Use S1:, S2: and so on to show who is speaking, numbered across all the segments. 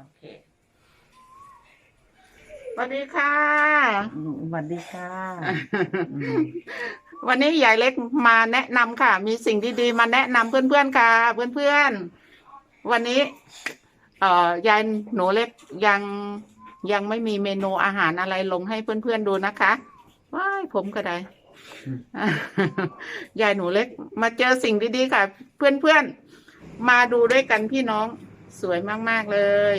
S1: โอเคสวัสดีค่ะ
S2: อืมสวัสดีค่ะอืม
S1: วันนี้ยายเล็กมาแนะนำค่ะ มีสิ่งดีๆ มาแนะนำเพื่อนๆค่ะ เพื่อนๆ วันนี้ เอ่อยายหนูเล็กยังยังไม่มีเมนูอาหารอะไรลงให้เพื่อนๆดูนะคะว้ายผมก็ได้ ยายหนูเล็ก มาเจอสิ่งดีๆค่ะ เพื่อนๆ มาดูด้วยกันพี่น้อง สวยมากๆเลย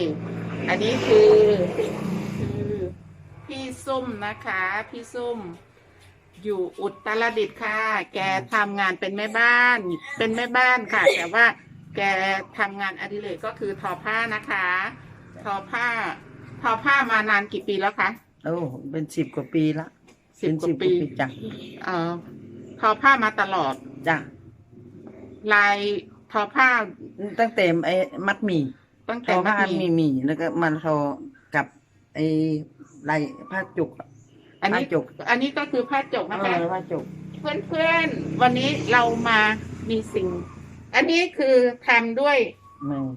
S1: อันนี้คือคือพี่ซุ่มนะคะ พี่ซุ่มอยู่อุตรดิตถ์ค่ะ แกทำงานเป็นแม่บ้าน เป็นแม่บ้านค่ะ แต่ว่าแกทำงานอดิเรกก็คือทอผ้านะคะ ทอผ้า ทอผ้ามานานกี่ปีแล้วคะ
S2: โอ้เป็นสิบกว่าปีละ
S1: สิบกว่า
S2: เป็น
S1: ปี
S2: จ้ะ
S1: เอ่อทอผ้ามาตลอด
S2: จ้ะ
S1: ลาย ทอผ้า
S2: ตั้งแต่ไอ้มัดหมี่
S1: ตั้ง
S2: ท
S1: แต่
S2: อ
S1: มั
S2: ผ้า
S1: ธ
S2: ห
S1: ย
S2: มี่หมี่แล้วก็มาทอกับไอ้ลายผ้าจุกอะ
S1: อันนี้
S2: ผ้าจุก
S1: อันนี้ก็คือผ้าจก
S2: เอ
S1: นะคะ
S2: อผ้าจุก
S1: เพื่อนเพื่อนๆ วันนี้เรามามีสิ่ง อันนี้คือทำด้วย
S2: มือ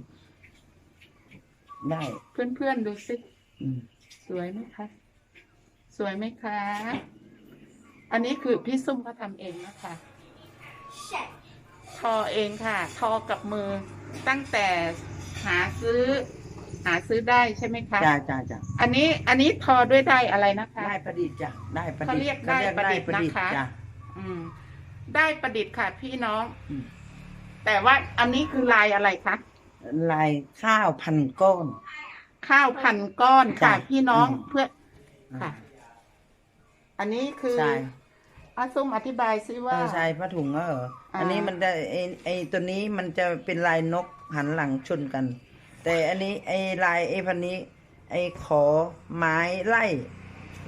S2: ได้
S1: เพื่อนเพื่อนๆ ดูสิ
S2: อืม
S1: สวยไหมคะ สวยไหมคะ อันนี้คือพี่ซุ่มเขาทำเองนะคะ ทอเองค่ะ ทอกับมือ ตั้งแต่หาซื้อ หาซื้อได้ใช่ไหมคะ
S2: จ้าจ้าจ้า
S1: อันนี้อันนี้ทอด้วยได้อะไรนะคะ
S2: ได้ประดิษฐ์จ้ะได้ประดิษฐ์
S1: เขาเรียกได้ประดิษฐ์
S2: เขาเรียก
S1: นะคะ
S2: จ้ะ
S1: อืม ได้ประดิษฐ์ค่ะ พี่น้อง
S2: อืม
S1: แต่ว่าอันนี้คือลายอะไรคะ
S2: ลายข้าวพันก้อน
S1: ข้าวพันก้อนค่ะ
S2: จ้ะ
S1: พี่น้อง
S2: อืม
S1: เพื่อค่ะ อันนี้คือ
S2: ใช่
S1: อาซุ่มอธิบายซิ
S2: เอ
S1: ว่า
S2: อใช่ผ้าถุงอะเหรอ
S1: อ่า
S2: อันนี้มันจะไอไอตัวนี้มันจะเป็นลายนกหันหลังชนกัน แต่อันนี้ไอลายไอพันนี้ ไอขอไม้ไล่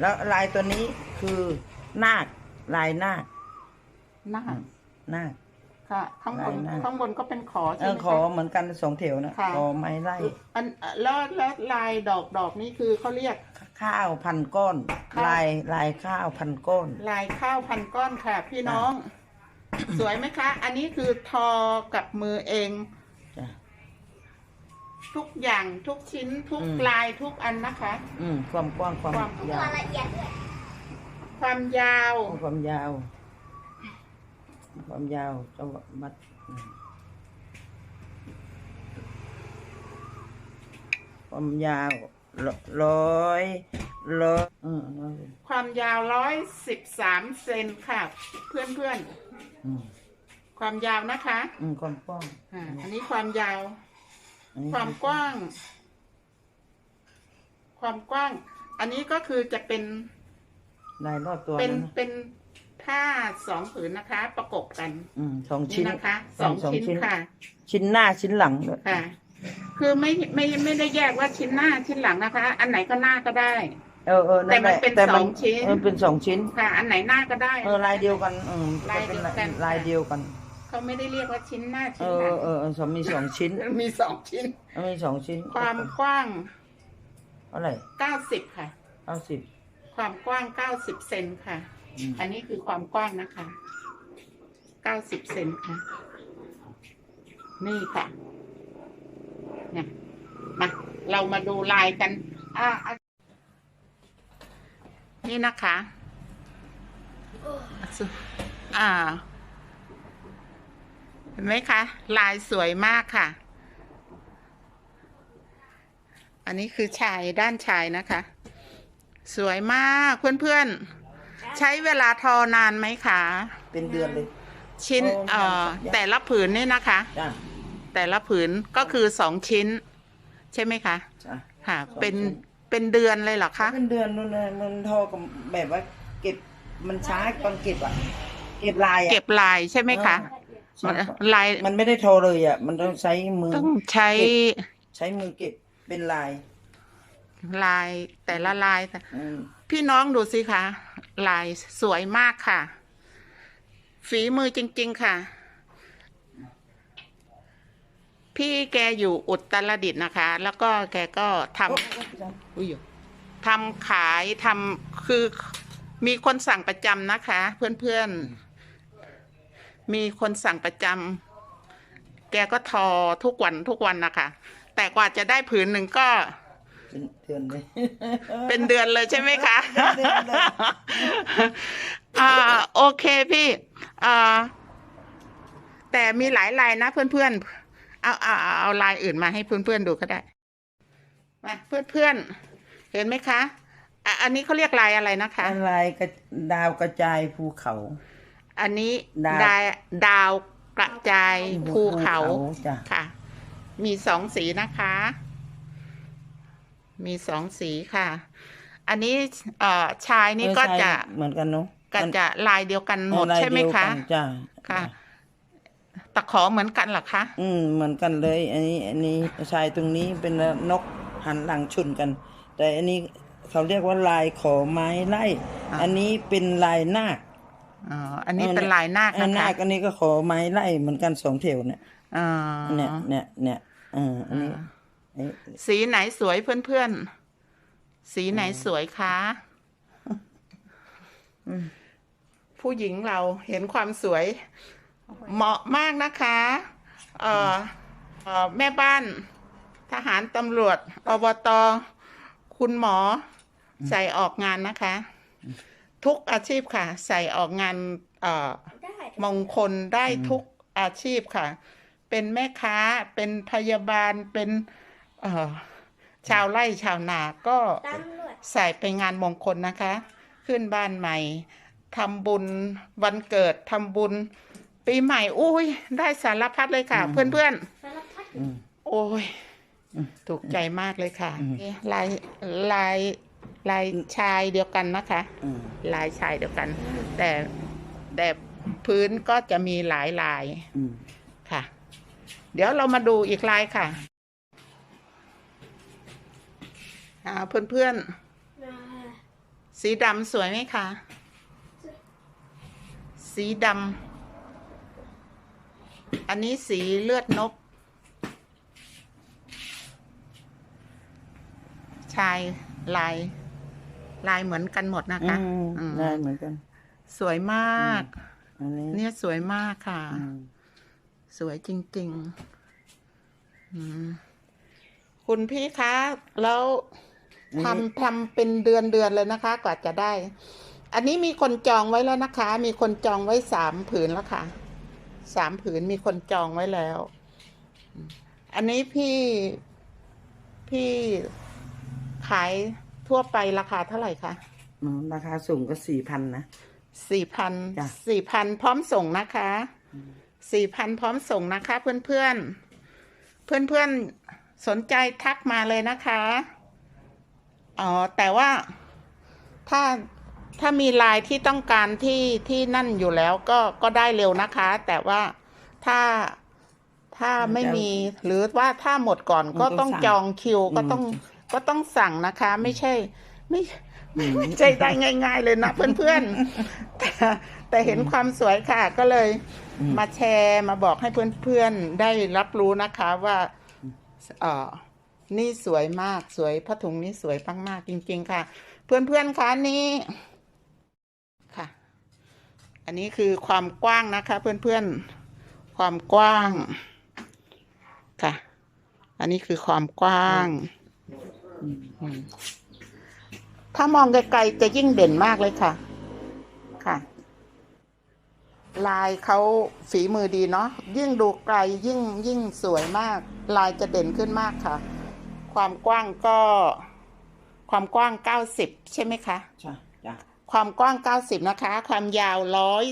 S2: แล้วลายตัวนี้คือนาคลายนาค
S1: หน้า
S2: นาค
S1: ค่ะ ข้างบน
S2: ลายหน้า
S1: ข้างบนก็เป็นขอ
S2: เอ
S1: ใช่
S2: อ
S1: ไหม
S2: ขอ
S1: คะ
S2: เหมือนกันสองแถวนะ
S1: ค่ะ
S2: ขอไม้ไล่
S1: อันแล้วแล้วลายดอกดอกนี่คือเขาเรียก
S2: ข้าวพันก้อน
S1: ข้าว
S2: ลายลายข้าวพันก้อน
S1: ลายข้าวพันก้อนค่ะ พี่น้อง สวยไหมคะ อันนี้คือทอกับมือเอง
S2: จ้ะ
S1: ทุกอย่างทุกชิ้นทุก
S2: อืม
S1: ลายทุกอันนะคะ
S2: อืมความกว้างความ
S1: ความ
S2: ยาว
S1: ความยาว
S2: ความยาว ความยาวจะมัดอืมความยาว รร้อยร้อยอืมร้อย
S1: ความยาวร้อยสิบสามเซนค่ะ เพื่อนเพื่อน
S2: อืม
S1: ๆความยาวนะคะ
S2: อืมความกว้าง
S1: อ่าอันนี้ความยาว
S2: อันนี้
S1: ความกว้าง ความกว้าง อันนี้ก็คือจะเป็น
S2: ลายรอบตัว
S1: เป็น
S2: นั้นนะ
S1: เป็นผ้าสองผืนนะคะ ประกบกัน
S2: อืมสอง
S1: นี่
S2: ชิ้น
S1: นะคะสองชิ้นค่ะ
S2: ชิ้นหน้าชิ้นหลังด้วย
S1: ค่ะ คือไม่ไม่ไม่ได้แยกว่าชิ้นหน้าชิ้นหลังนะคะ อันไหนก็หน้าก็ได้
S2: เออเออ
S1: แต่มัน
S2: หละ
S1: เป็น
S2: แต่
S1: สองชิ้น
S2: เออเป็นสองชิ้น
S1: ค่ะ อันไหนหน้าก็ได้
S2: เออลายเดียวกันอืม
S1: ลาย
S2: จะ
S1: เดี
S2: เป็
S1: ย
S2: น
S1: วกัน
S2: ลายเดียวกัน
S1: เขาไม่ได้เรียกว่าชิ้นหน้า
S2: เอ
S1: ชิ้น
S2: อ
S1: หลัง
S2: เออเออสองมีสองชิ้น
S1: มีสองชิ้น
S2: มีสองชิ้น
S1: ความกว้าง
S2: เท่าไหร่
S1: เก้าสิบค่ะ
S2: เก้าสิบ
S1: ความกว้างเก้าสิบเซนค่ะ
S2: อืม
S1: อันนี้คือความกว้างนะคะเก้าสิบเซนค่ะ นี่ค่ะ เนี่ยมาเรามาดูลายกันอ่าอะนี่นะคะอ่าเห็นไหมคะ ลายสวยมากค่ะ อันนี้คือชายด้านชายนะคะ สวยมากเพื่อนๆ ใช้เวลาทอนานไหมคะ
S2: เป็นเดือนเลย
S1: ชิ้น
S2: โอ้
S1: เอ่อ
S2: ยัง
S1: แต่ละผืนนี่นะคะ
S2: จ้ะ
S1: แต่ละผืนก็คือสองชิ้น ใช่ไหมคะ
S2: จ้ะ
S1: ค่ะ
S2: สอง
S1: เป็น
S2: ชิ้น
S1: เป็นเดือนเลยเหรอคะ
S2: เป็นเดือนนู่นเลยมันทอกับแบบว่าเก็บมันช้าตอนเก็บอะเก็บลายอะ
S1: เก็บลายใช่ไหมคะ
S2: ใช่
S1: ลาย
S2: มันไม่ได้ทอเลยอะมันต้องใช้มือ
S1: ต้องใช้
S2: ใช้มือเก็บเป็นลาย
S1: ลายแต่ละลาย
S2: อืม
S1: พี่น้องดูสิคะลายสวยมากค่ะ ฝีมือจริง ๆ ค่ะ พี่แกอยู่อุตรดิตถ์นะคะ แล้วก็แกก็ทำอุ้ยทำขายทำคือมีคนสั่งประจำนะคะ เพื่อนๆ มีคนสั่งประจำแกก็ทอทุกวันทุกวันนะคะ แต่กว่าจะได้ผืนหนึ่งก็
S2: เป็นเดือนเลย
S1: เป็นเดือนเลยใช่ไหมคะ
S2: เดือนเลย
S1: อ่าโอเคพี่อ่าแต่มีหลายลายนะเพื่อนๆ เอาเอาเอาเอาลายอื่นมาให้เพื่อนๆดูก็ได้มาเพื่อนๆเห็นไหมคะอะอันนี้เขาเรียกลายอะไรนะคะ
S2: อะไรกระดาวกระจายภูเขา
S1: อันนี้
S2: ดาว
S1: ดาวดาวกระจายภูเขา
S2: จ้ะ
S1: ค่ะ มีสองสีนะคะ มีสองสีค่ะ อันนี้เอ่อชายนี่ก็
S2: เออใช่
S1: จะ
S2: เหมือนกันเนาะ
S1: ก็จะลายเดียวกันหมด
S2: เออลาย
S1: ใช่ไหม
S2: เดียว
S1: คะ
S2: กันจ้ะ
S1: ค่ะ ตะขอเหมือนกันเหรอคะ
S2: อืมเหมือนกันเลย อันนี้อันนี้ชายตรงนี้เป็นนกหันหลังชนกัน แต่อันนี้เขาเรียกว่าลายขอไม้ไล่
S1: อะ
S2: อันนี้เป็นลายนาค
S1: อ๋ออันนี้เป็นลายนาค
S2: อั
S1: นะ
S2: นา
S1: คะ
S2: คอันนี้ก็ขอไม้ไล่เหมือนกันสองแถวเนี่ย
S1: อ๋อ
S2: เนี่ยเนี่ยเนี่ยเอออันนี้อันนี้
S1: สีไหนสวยเพื่อนๆ สีไหนสวยคะผู้หญิงเราเห็นความสวย เหมาะมากนะคะเอ่อเอ่อแม่บ้านทหารตำรวจอบตคุณหมอใส่ออกงานนะคะ ทุกอาชีพค่ะ ใส่ออกงานเอ่อ
S3: ได้
S1: มงคลได้ทุกอาชีพค่ะ เป็นแม่ค้าเป็นพยาบาลเป็นเอ่อชาวไร่ชาวนาก็
S3: ตำรวจ
S1: ใส่ไปงานมงคลนะคะ ขึ้นบ้านใหม่ทำบุญวันเกิดทำบุญ ปีใหม่อุ้ยได้สารพัดเลยค่ะเพื่อน
S3: สารพัด
S2: อืม
S1: ๆโอ้ยถูกใจมากเลยค่ะลายลายลายชายเดียวกันนะคะ
S2: อืม
S1: ลายชายเดียวกัน แต่แต่พื้นก็จะมีหลายลาย
S2: อืม
S1: ค่ะ เดี๋ยวเรามาดูอีกลายค่ะอ่าเพื่อนๆสีดำสวยไหมคะ สีดำ อันนี้สีเลือดนก ชายลาย ลายเหมือนกันหมดนะคะ
S2: อืม
S1: อืม
S2: ได้เหมือนกัน
S1: สวยมาก
S2: อันนี้
S1: เนี่ยสวยมากค่ะ
S2: อืม
S1: สวยจริง ๆ อืมคุณพี่คะ แล้วทำทำเป็นเดือนเดือนเลยนะคะ กว่าจะได้ อันนี้มีคนจองไว้แล้วนะคะ มีคนจองไว้สามผืนแล้วค่ะ สามผืนมีคนจองไว้แล้ว อันนี้พี่พี่ขายทั่วไปราคาเท่าไหร่คะ
S2: อืมราคาสูงก็สี่พันนะ
S1: สี่พัน
S2: จ้ะ
S1: สี่พันพร้อมส่งนะคะสี่พันพร้อมส่งนะคะ เพื่อนเพื่อนเพื่อนเพื่อนๆสนใจทักมาเลยนะคะอ๋อแต่ว่าถ้า ถ้ามีลายที่ต้องการที่ที่นั่นอยู่แล้วก็ก็ได้เร็วนะคะ แต่ว่าถ้าถ้าไม่มีหรือว่าถ้าหมดก่อนก็ต้องจองคิวก็ต้องก็ต้องสั่งนะคะ ไม่ใช่ ไม่ไม่ใจได้ง่าย ๆ เลยนะเพื่อนๆแต่แต่เห็นความสวยค่ะ ก็เลย
S2: อืม
S1: มาแชร์มาบอกให้เพื่อนๆได้รับรู้นะคะว่าเออนี่สวยมากสวยผ้าถุงนี่สวยมากๆจริง ๆ ค่ะ เพื่อนๆคะนี่ค่ะ อันนี้คือความกว้างนะคะเพื่อนๆ ความกว้างค่ะ อันนี้คือความกว้าง ถ้ามองไกลๆจะยิ่งเด่นมากเลยค่ะ ค่ะ ลายเขาฝีมือดีเนาะ ยิ่งดูไกลยิ่งยิ่งสวยมาก ลายจะเด่นขึ้นมากค่ะ ความกว้างก็ ความกว้างเก้าสิบใช่ไหมคะ
S2: ใช่จ้ะ
S1: ความกว้างเก้าสิบนะคะ ความยาวร้อย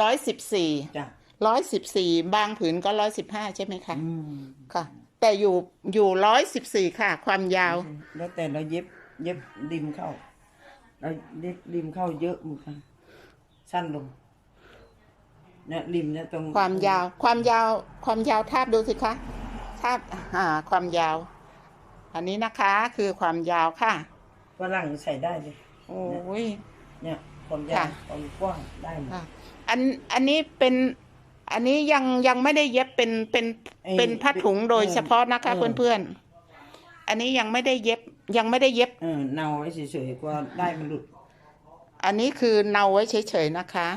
S1: ร้อยสิบสี่
S2: จ้ะ
S1: ร้อยสิบสี่บางผืนก็ร้อยสิบห้าใช่ไหมคะ
S2: อืม
S1: ค่ะ แต่อยู่อยู่ร้อยสิบสี่ค่ะ ความยาว
S2: แล้วแต่เราเย็บเย็บริมเข้า เราเย็บริมเข้าเยอะเหมือนกันสั้นลงเนี่ยริมเนี่ยตรง
S1: ความยาว ความยาว ความยาวทาบดูสิคะทาบอ่า ความยาว อันนี้นะคะคือความยาวค่ะ
S2: ฝรั่งใส่ได้เลย
S1: โอ้ย
S2: เนี่ยความยา
S1: ค่ะ
S2: วความกว้างได้หมด
S1: ค่ะ อันอันนี้เป็น อันนี้ยังยังไม่ได้เย็บเป็นเป็น
S2: ไอ้
S1: เป็นผ้าถุงโดย
S2: เออ
S1: เฉพาะนะคะ
S2: เออ
S1: เพื่อนๆ อันนี้ยังไม่ได้เย็บยังไม่ได้เย็บ
S2: เออเนาไว้เฉยๆกว่าได้มันหลุด
S1: อันนี้คือเนาไว้เฉยๆนะคะ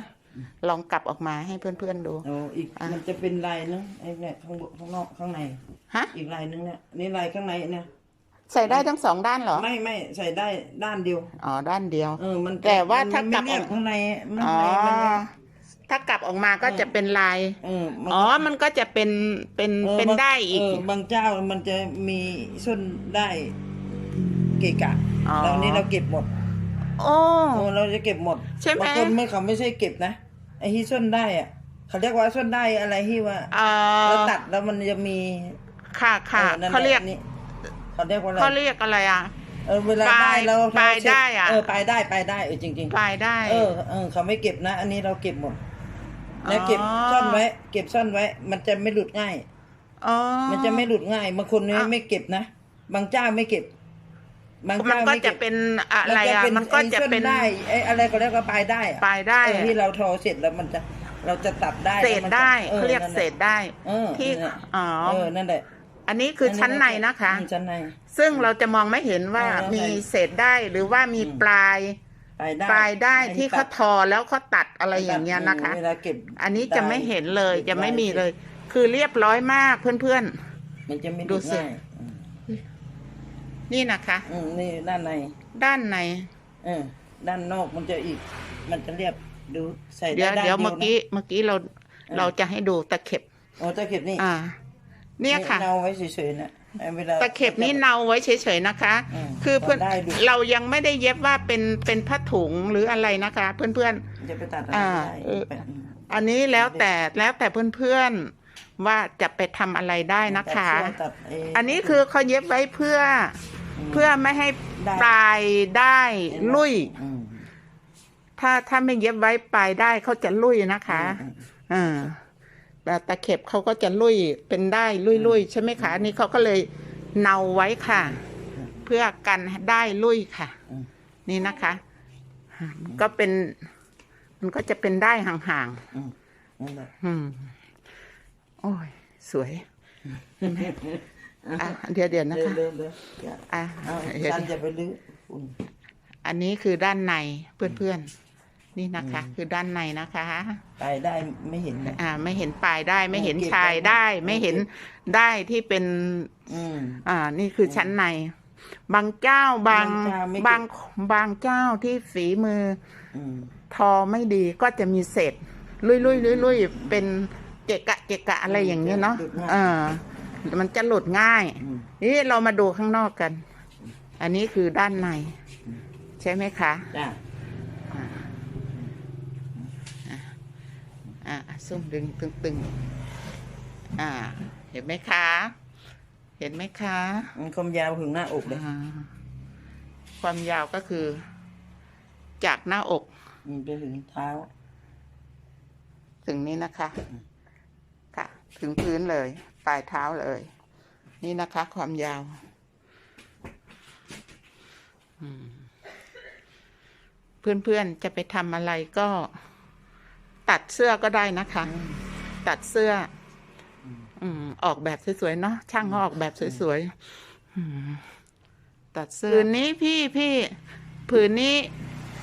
S1: ลองกลับออกมาให้เพื่อนๆดู
S2: โอ้อีก
S1: อะ
S2: มันจะเป็นลายนึงไอ้เนี่ยข้างบนข้างนอกข้างใน
S1: ฮะ
S2: อีกลายนึงเนี่ยนี่ลายข้างในเนี่ย
S1: ใส่ได้ทั้งสองด้านเหรอ
S2: ไม่ไม่ใส่ได้ด้านเดียว
S1: อ๋อ ด้านเดียว
S2: เออมัน
S1: แต่ว่าถ้า
S2: มัน
S1: กลั
S2: ไม่
S1: บ
S2: เรียบ
S1: ออก
S2: ข้างในมัน
S1: อ๋อ
S2: ในมันเนี่ย
S1: ถ้ากลับออกมาก็จะเป็นลาย
S2: เออมัน
S1: อ๋อ มันก็จะเป็น เป็น
S2: ออ
S1: เป็น
S2: บาง
S1: ได้อีก
S2: เบางเจ้ามันจะมีส้นได้เกะกะ
S1: อ๋อ
S2: แล้วอันนี้เราเก็บหมด
S1: โอ้
S2: เออเราจะเก็บหมด
S1: ใช่ไหม
S2: บางคนไม่เขาไม่ใช่เก็บนะไอ้ที่ส้นได้อะเขาเรียกว่าส้นได้อะไรที่ว่า
S1: เอ่อ
S2: เราตัดแล้วมันจะมี
S1: ค่ะค่ะ
S2: ออนั่นแหละ
S1: เขาเรียก
S2: อันนี้ เขาเรียกว่าอะไร
S1: เขาเรียกอะไรอะ
S2: เออเวลา
S1: ปลาย
S2: ได้เรา
S1: ปลาย
S2: เรเช็
S1: ได้อะ
S2: เออปลายได้ปลายได้เออจริง
S1: ปลายได้
S2: ๆเออเออเขาไม่เก็บนะ อันนี้เราเก็บหมดแล้ว
S1: อ๋อ
S2: เก็บซ่อนไว้ เก็บซ่อนไว้ มันจะไม่หลุดง่าย
S1: อ๋อ
S2: มันจะไม่หลุดง่ายบางคนเนี่ย
S1: อะ
S2: ไม่เก็บนะบางเจ้าไม่เก็บ บาง
S1: มัน
S2: เจ้า
S1: ก็
S2: ไม่
S1: จะ
S2: เก็บ
S1: เป็นอะไรอะ มันก็จะ
S2: ไอ้ส้
S1: เป็น
S2: ได้ไอ้อะไรก็เรียกว่าปลายได้อะ
S1: ปลายได้
S2: เออ
S1: อะ
S2: ที่เราทอเสร็จแล้วมันจะเราจะตัดได้
S1: เศษได้
S2: แล้วมันจะ
S1: เขาเรียก
S2: นั่นแห
S1: เศ
S2: ละ
S1: ษได้
S2: เออ
S1: ที่
S2: นั่นแหละ
S1: อ๋อ
S2: เออนั่นแหละ
S1: อันนี้คือชั้นในนะคะ
S2: อืมชั้นใน
S1: ซึ่งเราจะมองไม่เห็นว่า
S2: เออ
S1: มีเศษได้หรือว่ามี
S2: อืม
S1: ปลาย
S2: ปลายได้
S1: ปลายได้
S2: อันนี้
S1: ที่เขา
S2: ตัด
S1: ทอแล้วเขาตัดอะไรอย่างเงี้ยนะคะ
S2: เวลาเก็บ
S1: อันนี้จะไม่เห็นเลย
S2: ได้
S1: จะไม่มี
S2: ได้
S1: เลย คือเรียบร้อยมากเพื่อน
S2: มันจะไม่
S1: ดู
S2: ดู
S1: สิ
S2: ง่ายอืม
S1: ๆนี่นะคะ
S2: อืมนี่ด้านใน
S1: ด้านใน
S2: เออ ด้านนอกมันจะอีก มันจะเรียบดูใส่
S1: เดี๋ยว
S2: ได้าน
S1: เดี๋ยว
S2: นะ
S1: เมื่อกี้เมื่อกี้เราเราจะให้ดูตะเข็บ
S2: โอ้ตะเข็บนี่
S1: อ่า เนี่ยค่ะ
S2: เนาไว้เฉยๆนะไอ้เวลา
S1: ตะเข็บนี้เนาไว้เฉยๆนะคะ
S2: อืม
S1: คือเพื่อน
S2: ได้ดู
S1: เรายังไม่ได้เย็บว่าเป็นเป็นผ้าถุงหรืออะไรนะคะ เพื่อน
S2: จะไปตัดอะไร
S1: อ่า
S2: ได้
S1: เออ
S2: ไปอืม
S1: ๆ อันนี้แล้วแต่แล้วแต่เพื่อนๆว่าจะไปทำอะไรได้นะคะ
S2: ตัดเสื้อตัดเอั
S1: นนี้คือเขาเย็บไว้เพื่อ
S2: ม
S1: เพื่อไม่ให้
S2: ได้
S1: ปลายได้
S2: เห็นไหม
S1: ลุย
S2: อืม
S1: ถ้าถ้าไม่เย็บไว้ปลายได้เขาจะลุยนะคะ
S2: อืม
S1: อ่าแต่ตะเข็บเขาก็จะลุยเป็นได้ลุยลุยๆใช่ไหมคะอันนี่เขาก็เลยเนาไว้ค่ะ เพื่อกันได้ลุยค่ะ
S2: อืม
S1: นี่นะคะอ่ามันก็เป็น มันก็จะเป็นได้ห่าง
S2: อืมนั่นแหละ
S1: ๆอืมโอ้ย สวยอะเดี๋ยวเดี๋ยวนะคะ
S2: เร็วๆเร็วอย่า
S1: อะ
S2: เอา
S1: เดี๋ยว
S2: ฉัน
S1: เดี๋ยว
S2: จะไปลื้อฝุ่น
S1: อันนี้คือด้านในเพื่อนๆ นี่นะคะ คือด้านในนะคะ
S2: ไปได้ไม่เห็นนะ
S1: อ่า ไม่เห็นปลายได้ไม่เห็น
S2: เก็บ
S1: ชาย
S2: ไว้
S1: ได้
S2: เก็บ
S1: ไม่เห็นได้ที่เป็น
S2: อืม
S1: อ่า นี่คือชั้นใน บางเจ้าบาง
S2: บางเจ้าไม่เก็บ
S1: บางบางเจ้าที่ฝีมือ
S2: อืม
S1: ทอไม่ดีก็จะมีเศษลุยลุยลุยลุยเป็นเกะกะเกะกะอะไรอย่างเงี้ยเนาะ
S2: หลุดง่าย
S1: เออมันจะหลุดง่าย
S2: อืม
S1: นี่เรามาดูข้างนอกกัน อันนี้คือด้านใน ใช่ไหมคะ
S2: จ้า
S1: อ่าซุ่มดึงตึงตึงอ่า เห็นไหมคะ เห็นไหมคะ
S2: มันความยาวถึงหน้าอกเลย
S1: อ่าความยาวก็คือ จากหน้าอก
S2: อืมไปถึงเท้า
S1: ถึงนี้นะคะ ค่ะ ถึงพื้นเลย ปลายเท้าเลย นี่นะคะ ความยาวอืมเพื่อนๆจะไปทำอะไรก็ ตัดเสื้อก็ได้นะคะ ตัดเสื้อ อืมออกแบบสวยๆเนาะช่างเขาออกแบบสวยๆอืมตัดเสื้อผืนนี้พี่พี่ผืนนี้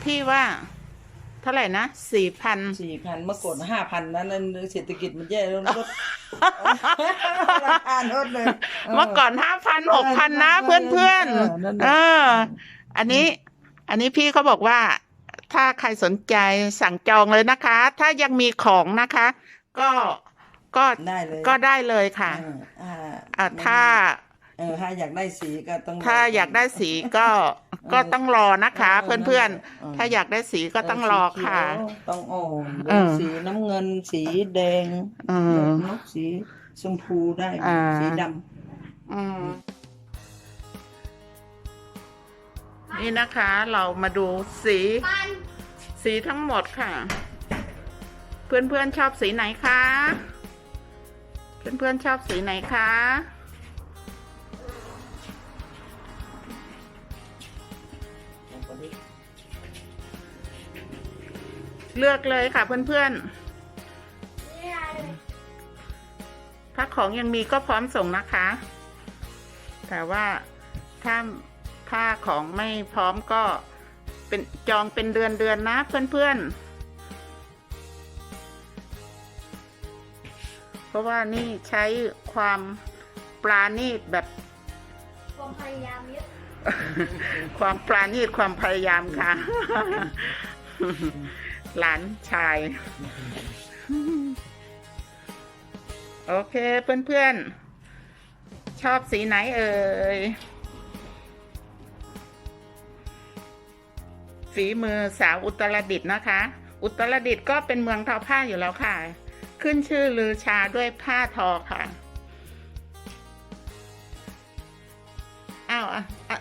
S1: พี่ว่า เท่าไหร่นะสี่พัน
S2: สี่พันเมื่อก่อนห้าพันนั้นนั่นเศรษฐกิจมันแย่แล้วลดราคาลดเลย
S1: เมื่อก่อนห้าพันหกพันนะเพื่อนเพื่อน
S2: เออนั่น
S1: ๆ
S2: น่ะ
S1: เออ อันนี้ อันนี้พี่เขาบอกว่า ถ้าใครสนใจสั่งจองเลยนะคะ ถ้ายังมีของนะคะ ก็ก็
S2: ได้เลย
S1: ก็ได้เลยค่ะ
S2: เอออ่า
S1: อะถ้า
S2: เออถ้าอยากได้สีก็ต้อง
S1: ถ้าอยากได้สีก็ก็ต้องรอนะคะ
S2: เออ
S1: เพื่อน
S2: เออ
S1: ๆถ้าอยากได้สีก็ต้องรอค่ะ
S2: สีเขียวต้องอ่อน
S1: เออ
S2: สีน้ำเงินสีแดง
S1: เออ
S2: นกสีชมพูได้
S1: อ่า
S2: สีด
S1: อื นี่นะคะเรามาดูสี สีทั้งหมดค่ะ เพื่อนๆชอบสีไหนคะเพื่อนๆชอบสีไหนคะเลือกเลยค่ะเพื่อนๆถ้าของยังมีก็พร้อมส่งนะคะ แต่ว่าถ้า ถ้าของไม่พร้อมก็เป็นจองเป็นเดือนเดือนๆนะเพื่อนๆ เพราะว่านี่ใช้ความปราณีตแบบ
S3: ความพยายามเยอะ
S1: ความปราณีตความพยายามค่ะ หลานชาย โอเคเพื่อนๆ ชอบสีไหนเอ่ย ฝีมือสาวอุตรดิตถ์นะคะ อุตรดิตถ์ก็เป็นเมืองทอผ้าอยู่แล้วค่ะ ขึ้นชื่อลือชาด้วยผ้าทอค่ะอ้าวอะอะ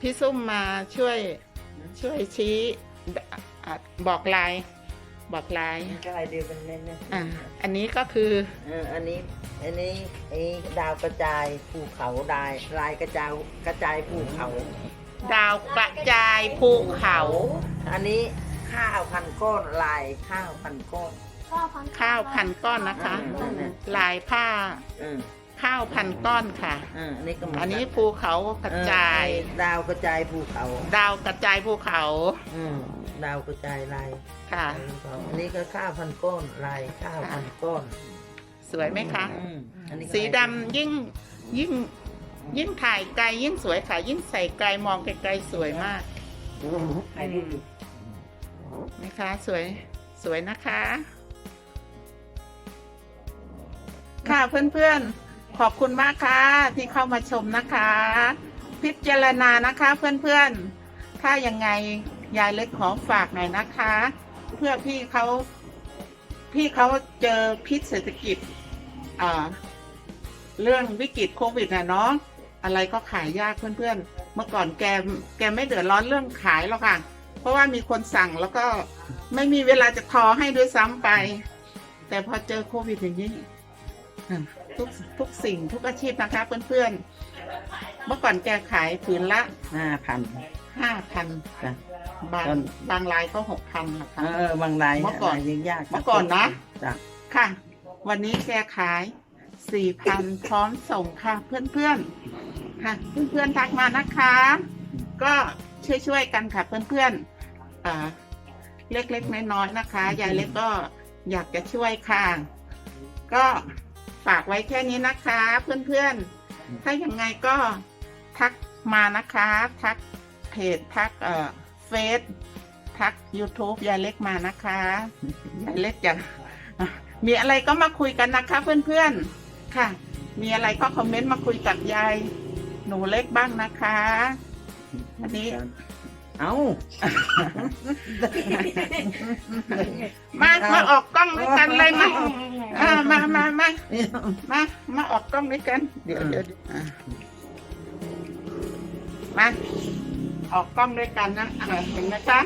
S1: พี่ซุ่มมาช่วยช่วยชี้อะบอกลายบอกลาย
S2: ก็ลายเดียวกันเลยนะ
S1: อะอันนี้ก็คือ
S2: เอออันนี้อันนี้ไอ้ดาวกระจายภูเขาดายลายกระจายกระจายภูเขา
S1: ดาวกระจายภูเขา
S2: อันนี้ข้าวพันก้อนลายข้าวพันก้อน
S3: ข้าวพัน
S1: ข้าวพันก้อนนะคะ
S2: อืม
S1: ลายผ้า
S2: อืม
S1: ข้าวพันก้อนค่ะ
S2: อ่าอันนี้ก็เหมือน
S1: อั
S2: อั
S1: นนี้ภูเขากระจาย
S2: ดาวกระจายภูเขา
S1: ดาวกระจายภูเขา
S2: อืมดาวกระจายลาย
S1: ค่ะ
S2: ภูเขาอันนี้ก็ข้าวพันก้อนลายข้าวพันก้อน
S1: สวยไหมคะ
S2: อืมอันนี้ก็
S1: สีดำยิ่งยิ่ง ยิ่งถ่ายไกลยิ่งสวยค่ะ ยิ่งใส่ไกลมองไกลๆสวยมากนะคะสวยสวยนะคะ ค่ะเพื่อนๆ ขอบคุณมากค่ะ ที่เข้ามาชมนะคะ พิจารณานะคะเพื่อนๆ ถ้ายังไงยายเล็กขอฝากหน่อยนะคะ เพื่อพี่เขาพี่เขาเจอพิษเศรษฐกิจเรื่องวิกฤตโควิดนะเนาะ อะไรก็ขายยากเพื่อนๆ เมื่อก่อนแกแกไม่เดือดร้อนเรื่องขายหรอกค่ะ เพราะว่ามีคนสั่งแล้วก็ไม่มีเวลาจะทอให้ด้วยซ้ำไป แต่พอเจอโควิดอย่างนี้อะทุกทุกสิ่งทุกอาชีพนะคะเพื่อนๆ เมื่อก่อนแกขายผืนละ
S2: ห้าพัน
S1: ห้าพัน
S2: จ้ะ
S1: บาง
S2: ตอน
S1: บางรายก็หกพันนะ
S2: เอ
S1: คะ
S2: อบางราย
S1: เมื่อก่อน
S2: รายยังยาก
S1: เมื่อก่อนนะ
S2: จ้ะ
S1: ค่ะ วันนี้แกขาย สี่พันพร้อมส่งค่ะเพื่อนๆ ค่ะเพื่อนๆทักมานะคะ ก็ช่วยๆกันค่ะเพื่อนๆอ่าเล็กๆน้อยๆนะคะยายเล็กก็อยากจะช่วยค่ะ ก็ฝากไว้แค่นี้นะคะ เพื่อนๆ ถ้ายังไงก็ทักมานะคะ ทักเพจทักเอ่อเฟซทัก YouTube ยายเล็กมานะคะยายเล็กจะอะมีอะไรก็มาคุยกันนะคะเพื่อนๆ ค่ะ มีอะไรก็คอมเมนต์มาคุยกับยายหนูเล็กบ้างนะคะ อันนี้
S2: เอ้า
S1: มามาออกกล้องด้วยกันเลยมาอ่ามามามามามาออกกล้องด้วยกัน เดี๋ยวเดี๋ยวอะมาออกกล้องด้วยกันนะอ่าเห็นไหมจ๊ะ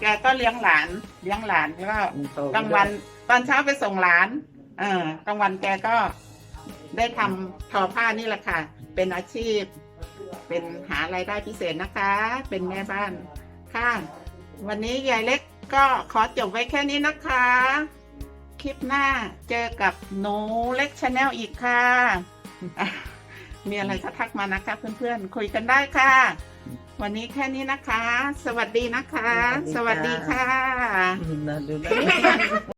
S1: แกก็เลี้ยงหลาน เลี้ยงหลานแล้วก็กลางวัน ตอนเช้าไปส่งหลาน เออกลางวันแกก็ ได้ทำทอผ้านี่แหละค่ะ เป็นอาชีพ เป็นหารายได้พิเศษนะคะ เป็นแม่บ้านค่ะ วันนี้ยายเล็กก็ขอจบไว้แค่นี้นะคะ คลิปหน้าเจอกับหนูเล็กชาแนลอีกค่ะอะมีอะไรก็ทักมานะคะ เพื่อนๆ คุยกันได้ค่ะ วันนี้แค่นี้นะคะ สวัสดีนะคะ สวัสดีค่ะ
S2: อืมน่าดูนะ